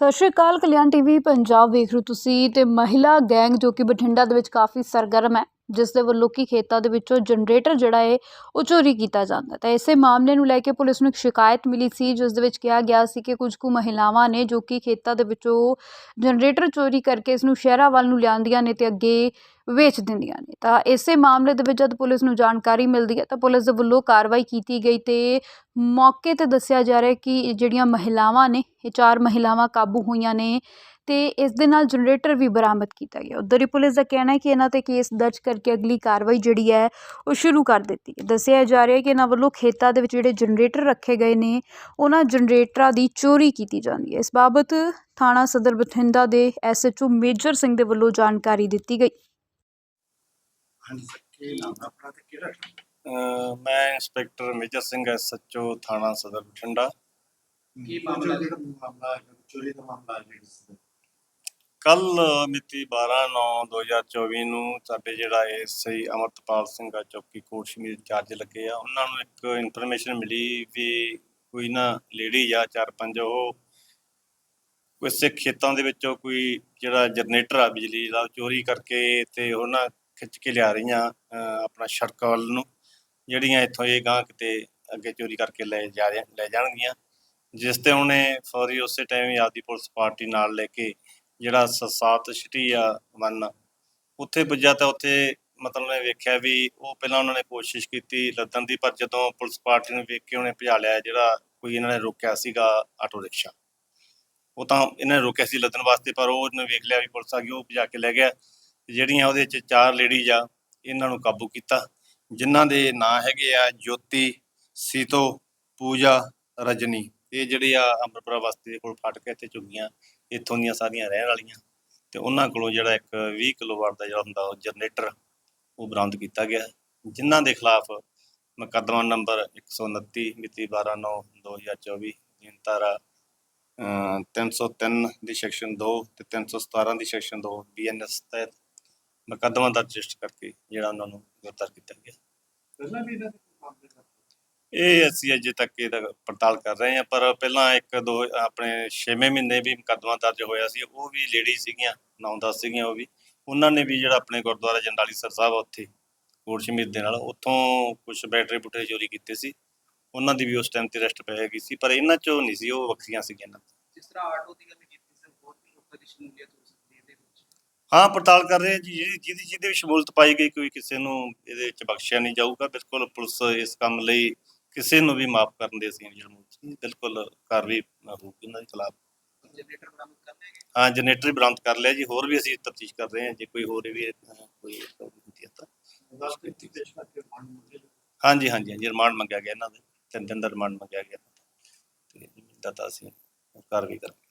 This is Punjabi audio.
ਸਤਿ ਸ਼੍ਰੀ ਅਕਾਲ, ਕਲਿਆਣ ਟੀਵੀ, ਪੰਜਾਬ ਵੇਖ ਰਹੇ ਹੋ ਤੁਸੀਂ ਤੇ ਮਹਿਲਾ ਗੈਂਗ ਜੋ ਕਿ ਬਠਿੰਡਾ ਦੇ ਵਿੱਚ ਕਾਫੀ ਸਰਗਰਮ ਹੈ, ਜਿਸ ਦੇ ਵੱਲੋਂ ਕਿ ਖੇਤਾਂ ਦੇ ਵਿੱਚੋਂ ਜਨਰੇਟਰ ਜਿਹੜਾ ਹੈ ਉਹ ਚੋਰੀ ਕੀਤਾ ਜਾਂਦਾ ਤਾਂ ਇਸੇ ਮਾਮਲੇ ਨੂੰ ਲੈ ਕੇ ਪੁਲਿਸ ਨੂੰ ਇੱਕ ਸ਼ਿਕਾਇਤ ਮਿਲੀ ਸੀ, ਜਿਸ ਦੇ ਵਿੱਚ ਕਿਹਾ ਗਿਆ ਸੀ ਕਿ ਕੁਝ ਕੁ ਮਹਿਲਾਵਾਂ ਨੇ ਜੋ ਕਿ ਖੇਤਾਂ ਦੇ ਵਿੱਚੋਂ ਜਨਰੇਟਰ ਚੋਰੀ ਕਰਕੇ ਇਸ ਨੂੰ ਸ਼ਹਿਰਾਂ ਵੱਲ ਨੂੰ ਲਿਆਂਦੀਆਂ ਨੇ ਤੇ ਅੱਗੇ ਵੇਚ ਦਿੰਦੀਆਂ ਨੇ। ਤਾਂ ਇਸੇ ਮਾਮਲੇ ਦੇ ਵਿੱਚ ਜਦ ਪੁਲਿਸ ਨੂੰ ਜਾਣਕਾਰੀ ਮਿਲਦੀ ਹੈ ਤਾਂ ਪੁਲਿਸ ਦੇ ਵੱਲੋਂ ਕਾਰਵਾਈ ਕੀਤੀ ਗਈ ਤੇ ਮੌਕੇ ਤੇ ਦੱਸਿਆ ਜਾ ਰਿਹਾ ਕਿ ਜਿਹੜੀਆਂ ਮਹਿਲਾਵਾਂ ਨੇ, ਇਹ ਚਾਰ ਮਹਿਲਾਵਾਂ ਕਾਬੂ ਹੋਈਆਂ ਨੇ ਤੇ ਇਸ ਦੇ ਨਾਲ ਜਨਰੇਟਰ ਵੀ ਬਰਾਮਦ ਕੀਤਾ ਗਿਆ। ਉਧਰ ਹੀ ਪੁਲਿਸ ਦਾ ਕਹਿਣਾ ਹੈ ਕਿ ਇਹਨਾਂ ਤੇ ਕੇਸ ਦਰਜ ਕਰਕੇ ਅਗਲੀ ਕਾਰਵਾਈ ਜਿਹੜੀ ਹੈ, ਉਹ ਸ਼ੁਰੂ ਕਰ ਦਿੱਤੀ ਹੈ। ਦੱਸਿਆ ਜਾ ਰਿਹਾ ਹੈ ਕਿ ਇਹਨਾਂ ਵੱਲੋਂ ਖੇਤਾਂ ਦੇ ਵਿੱਚ ਜਿਹੜੇ ਜਨਰੇਟਰ ਰੱਖੇ ਗਏ ਨੇ, ਉਹਨਾਂ ਜਨਰੇਟਰਾਂ ਦੀ ਚੋਰੀ ਕੀਤੀ ਜਾਂਦੀ ਹੈ। ਇਸ ਬਾਬਤ ਥਾਣਾ ਸਦਰ ਬਠਿੰਡਾ ਦੇ ਐਸਐਚਓ ਮੇਜਰ ਸਿੰਘ ਦੇ ਵੱਲੋਂ ਜਾਣਕਾਰੀ ਦਿੱਤੀ ਗਈ। ਹਾਂਜੀ ਸਰ ਕੀ ਨਾਮ ਹੈ ਆਪਣਾ ਤੇ ਕਿਹੜਾ ਅਹ ਮੈਂ ਇੰਸਪੈਕਟਰ ਮੇਜਰ ਸਿੰਘ ਐਸਐਚਓ ਥਾਣਾ ਸਦਰ ਬਠਿੰਡਾ। ਕੀ ਮਾਮਲਾ ਜਿਹੜਾ ਮਾਮਲਾ ਹੈ ਚੋਰੀ ਦਾ ਮਾਮਲਾ ਹੈ ਜਿਹੜਾ ਕੱਲ ਮਿਤੀ 12/9/2024 ਨੂੰ ਸਾਡੇ ਜਿਹੜਾ ਐਸਆਈ ਅਮਰਤਪਾਲ ਸਿੰਘ ਆ ਚੌਕੀ ਕੋਟ ਸ਼ਮੀਰ ਚਾਰਜ ਲੱਗੇ ਆ। ਉਹਨਾਂ ਨੂੰ ਇੱਕ ਇਨਫੋਰਮੇਸ਼ਨ ਮਿਲੀ ਵੀ ਕੋਈ ਨਾ ਲੇਡੀ ਜਾਂ ਚਾਰ ਪੰਜ ਉਹ ਕਿਸੇ ਖੇਤਾਂ ਦੇ ਵਿੱਚੋਂ ਕੋਈ ਜਿਹੜਾ ਜਨਰੇਟਰ ਆ ਬਿਜਲੀ ਦਾ ਉਹ ਚੋਰੀ ਕਰਕੇ ਤੇ ਉਹਨਾਂ ਖਿੱਚ ਕੇ ਲਿਆ ਰਹੀਆਂ, ਅਹ ਆਪਣਾ ਸੜਕ ਵੱਲ ਨੂੰ, ਜਿਹੜੀਆਂ ਇੱਥੋਂ ਇਹ ਗਾਂ ਕਿਤੇ ਅੱਗੇ ਚੋਰੀ ਕਰਕੇ ਲੈ ਜਾ ਲੈ ਜਾਣਗੀਆਂ। ਜਿਸ ਤੇ ਉਹਨੇ ਫੌਰੀ ਉਸੇ ਟਾਈਮ ਹੀ ਆਪਦੀ ਪੁਲਿਸ ਪਾਰਟੀ ਨਾਲ ਲੈ ਕੇ ਜਿਹੜਾ ਸਸਾਤ ਸਿਟੀ ਆ ਵਨ, ਉੱਥੇ ਪੁੱਜਾ ਤਾਂ ਉੱਥੇ ਮਤਲਬ ਨੇ ਵੇਖਿਆ ਵੀ ਉਹ ਪਹਿਲਾਂ ਉਹਨਾਂ ਨੇ ਕੋਸ਼ਿਸ਼ ਕੀਤੀ ਲੱਦਣ ਦੀ, ਪਰ ਜਦੋਂ ਪੁਲਿਸ ਪਾਰਟੀ ਨੂੰ ਵੇਖ ਕੇ ਉਹਨੇ ਭਜਾ ਲਿਆ ਜਿਹੜਾ ਕੋਈ ਇਹਨਾਂ ਨੇ ਰੋਕਿਆ ਸੀਗਾ ਆਟੋ ਰਿਕਸ਼ਾ। ਉਹ ਤਾਂ ਇਹਨਾਂ ਨੇ ਰੋਕਿਆ ਸੀ ਲੱਦਣ ਵਾਸਤੇ, ਪਰ ਉਹ ਉਹਨੇ ਵੇਖ ਲਿਆ ਵੀ ਪੁਲਿਸ ਆ ਗਈ, ਉਹ ਭਜਾ ਕੇ ਲੈ ਗਿਆ। ਜਿਹੜੀਆਂ ਉਹਦੇ ਚ ਚਾਰ ਲੇਡੀਜ਼ ਆ ਇਹਨਾਂ ਨੂੰ ਕਾਬੂ ਕੀਤਾ। ਜਿਨ੍ਹਾਂ ਦੇ ਨਾਂ ਹੈਗੇ ਆ ਜੋਤੀ ਸੀਤੋ ਪੂਜਾ ਰਜਨੀ। ਇਹ ਜਿਹੜੇ ਆ ਅੰਮ੍ਰਿਤਪੁਰਾ ਬਸਤੀ ਦੇ ਕੋਲ ਫਾਟਕ ਇੱਥੇ ਝੁੱਗੀਆਂ ਇੱਥੋਂ ਦੀਆਂ ਸਾਰੀਆਂ ਰਹਿਣ ਵਾਲੀਆਂ। ਤੇ ਉਹਨਾਂ ਕੋਲੋਂ ਜਿਹੜਾ ਇੱਕ 20 ਕਿਲੋਵਾਟ ਦਾ ਜਿਹੜਾ ਹੁੰਦਾ ਉਹ ਜਨਰੇਟਰ ਉਹ ਬਰਾਮਦ ਕੀਤਾ ਗਿਆ। ਜਿਨ੍ਹਾਂ ਦੇ ਖਿਲਾਫ ਮੁਕੱਦਮਾ ਨੰਬਰ 129 ਮਿਤੀ 12/9/2024 ਅਧੀਨ ਧਾਰਾ ਅਹ, 303 ਦੀ ਸੈਕਸ਼ਨ 2 ਤੇ 317 ਦੀ ਸੈਕਸ਼ਨ 2 ਬੀਐਨਐਸ ਤਹਿਤ ਮੁਕੱਦਮਾ ਦਰਜ ਰਜਿਸਟਰ ਕਰਕੇ ਜਿਹੜਾ ਉਹਨਾਂ ਨੂੰ ਗ੍ਰਿਫਤਾਰ ਕੀਤਾ ਗਿਆ। ਪਹਿਲਾਂ ਵੀ ਇਹਨਾਂ ਦੇ ਮਾਮਲੇ ਦਾ ਇਹ ਅਸੀਂ ਅਜੇ ਤੱਕ ਇਹਦਾ ਪੜਤਾਲ ਕਰ ਰਹੇ ਹਾਂ ਪਰ ਪਹਿਲਾਂ ਇੱਕ ਦੋ ਆਪਣੇ 6ਵੇਂ ਮਹੀਨੇ ਵੀ ਮੁਕੱਦਮਾ ਦਰਜ ਹੋਇਆ ਸੀ ਉਹ ਵੀ ਲੇਡੀ ਸੀਗੀਆਂ 9-10 ਸੀਗੀਆਂ ਉਹ ਵੀ। ਉਹਨਾਂ ਨੇ ਵੀ ਜਿਹੜਾ ਆਪਣੇ ਗੁਰਦੁਆਰਾ ਜੰਡਾਲੀ ਸਰ ਸਾਹਿਬ ਉੱਥੇ ਕੋਟ ਸ਼ਮੀਰ ਦੇ ਨਾਲ ਉੱਥੋਂ ਕੁਝ ਬੈਟਰੀ ਬੁੱਟੇ ਚੋਰੀ ਕੀਤੇ ਸੀ। ਉਹਨਾਂ ਦੀ ਵੀ ਉਸ ਟਾਈਮ ਤੇ ਅਰੈਸਟ ਪੈ ਗਈ ਸੀ ਪਰ ਇਹਨਾਂ ਚੋਂ ਨਹੀਂ ਸੀ ਉਹ ਵੱਖਰੀਆਂ ਸੀਗੀਆਂ। ਜਿਸ ਤਰ੍ਹਾਂ ਆਟੋ ਦੀ ਗੱਲ ਕੀਤੀ ਸੀ ਹੋਰ ਵੀ ਲੋਕਾਂ ਦੀ ਸ਼ਮੂਲੀਅਤ ਹੋ ਸਕਦੀ ਹੈ ਇਹਦੇ ਵਿੱਚ ਹਾਂ ਪੜਤਾਲ ਕਰ ਰਹੇ ਹਾਂ ਜੀ ਜਿਹਦੀ ਜਿਹਦੀ ਜਿਹਦੇ ਵਿੱਚ ਸ਼ਮੂਲਤ ਪਾਈ ਗਈ ਕੋਈ ਕਿਸੇ ਨੂੰ ਇਹਦੇ ਵਿੱਚ ਬਖਸ਼ਿਆ ਨਹੀਂ ਜਾਊਗਾ। ਬਿਲਕੁਲ ਪੁਲਿਸ ਇਸ ਕੰਮ ਲਈ ਕਿਸੇ ਨੂੰ ਵੀ ਮਾਫ ਕਰਨ ਦੇ ਅਸੀਂ ਜਰਮੂਲ ਬਿਲਕੁਲ ਕਾਰਵਾਈ ਹੋਊਗੀ ਉਹਨਾਂ ਦੇ ਖਿਲਾਫ। ਜਨਰੇਟਰ ਬਰਾਮਦ ਕਰਨੇ ਹੈਗੇ ਹਾਂ ਜਨਰੇਟਰ ਵੀ ਬਰਾਮਦ ਕਰ ਲਿਆ ਜੀ ਹੋਰ ਵੀ ਅਸੀਂ ਤਫਤੀਸ਼ ਕਰ ਰਹੇ ਹਾਂ। ਜੇ ਕੋਈ ਹੋਰ ਵੀ ਅਹ, ਕੋਈ ਹੁੰਦੀ ਹੈ ਤਾਂ। ਦੱਸ ਦੇ ਕਿ ਦੇਸ਼ ਕਰਕੇ ਮਾਨ ਮੁੱਦੇ ਹਾਂਜੀ ਹਾਂਜੀ ਹਾਂਜੀ ਰਿਮਾਂਡ ਮੰਗਿਆ ਗਿਆ ਇਹਨਾਂ ਦੇ। ਤਿੰਨ ਦਿਨ ਦਾ ਰਿਮਾਂਡ ਮੰਗਿਆ ਗਿਆ। ਤੇ ਜਿੰਦਾ ਤਾਂ ਅਸੀਂ ਕਾਰਵਾਈ ਕਰਾਂਗੇ